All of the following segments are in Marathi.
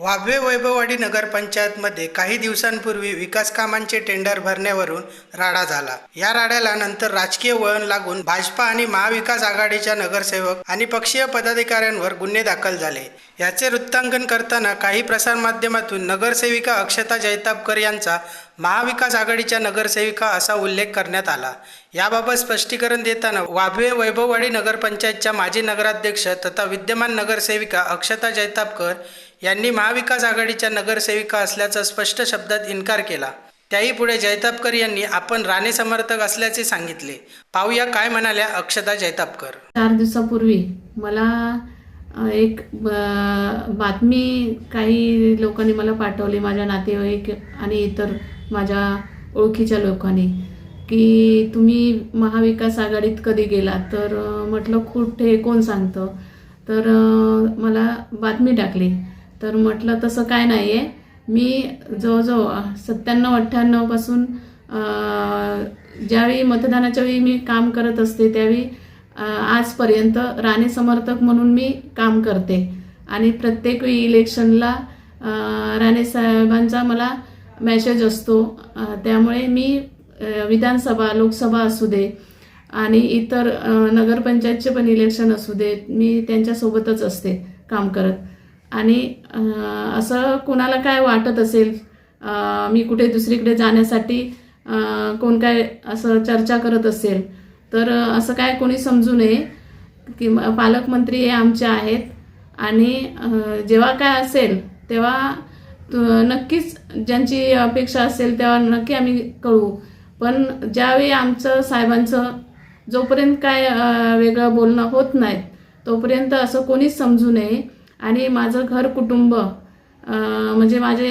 वाघवे वैभववाडी नगरपंचायतमध्ये काही दिवसांपूर्वी विकास कामांचे टेंडर भरण्यावरून राडा झाला. या राड्याला नंतर राजकीय वळण लागून भाजपा आणि महाविकास आघाडीच्या नगरसेवक आणि पक्षीय पदाधिकाऱ्यांवर गुन्हे दाखल झाले. याचे वृत्तांकन करताना काही प्रसारमाध्यमातून नगरसेविका अक्षता जैतापकर यांचा महाविकास आघाडीच्या नगरसेविका असा उल्लेख करण्यात आला. याबाबत स्पष्टीकरण देताना वाभवे वैभववाडी नगरपंचायतच्या माजी नगराध्यक्ष तथा विद्यमान नगरसेविका अक्षता जैतापकर यांनी महाविकास आघाडीच्या नगरसेविका असल्याचा स्पष्ट शब्दात इन्कार केला. त्याही पुढे जैतापकर यांनी आपण राणे समर्थक असल्याचे सांगितले. पाहूया काय म्हणाल्या अक्षता जैतापकर चार दिवसापूर्वी मला एक बातमी काही लोकांनी मला पाठवली माझ्या नातेवाईक आणि इतर माझ्या ओळखीच्या लोकांनी की तुम्ही महाविकास आघाडीत कधी गेला तर म्हटलं कुठे कोण सांगतं? तर मला बातमी टाकली. तर म्हटलं तसं काय नाही आहे मी जवळजवळ सत्त्याण्णव अठ्ठ्याण्णवपासून ज्यावेळी मतदानाच्या वेळी मी काम करत असते त्यावेळी आजपर्यंत राणे समर्थक म्हणून मी काम करते. आणि प्रत्येक वेळी इलेक्शनला राणे साहेबांचा मला मेसेज असतो. त्यामुळे मी विधानसभा लोकसभा असू दे आणि इतर नगरपंचायतचे पण इलेक्शन असू दे मी त्यांच्यासोबतच असते काम करत. आणि असं कोणाला काय वाटत असेल मी कुठे दुसरीकडे जाण्यासाठी कोण काय असं चर्चा करत असेल तर असं काय कोणी समजू नये की पालकमंत्री हे आमचे आहेत. आणि जेव्हा काय असेल तेव्हा तु- नक्कीच ज्यांची अपेक्षा असेल तेव्हा नक्की आम्ही कळू पण ज्यावेळी आमचं साहेबांचं जोपर्यंत काय वेगळं बोलणं होत नाही तोपर्यंत असं कोणीच समजू नये. आणि माझं घर कुटुंब म्हणजे माझे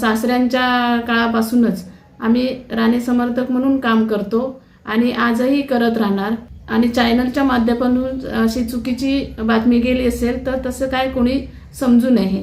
सासऱ्यांच्या काळापासूनच आम्ही राणे समर्थक म्हणून काम करतो आणि आजही करत राहणार. आणि चॅनलच्या माध्यमातून अशी चुकीची बातमी गेली असेल तर तसं काय कोणी समजू नये.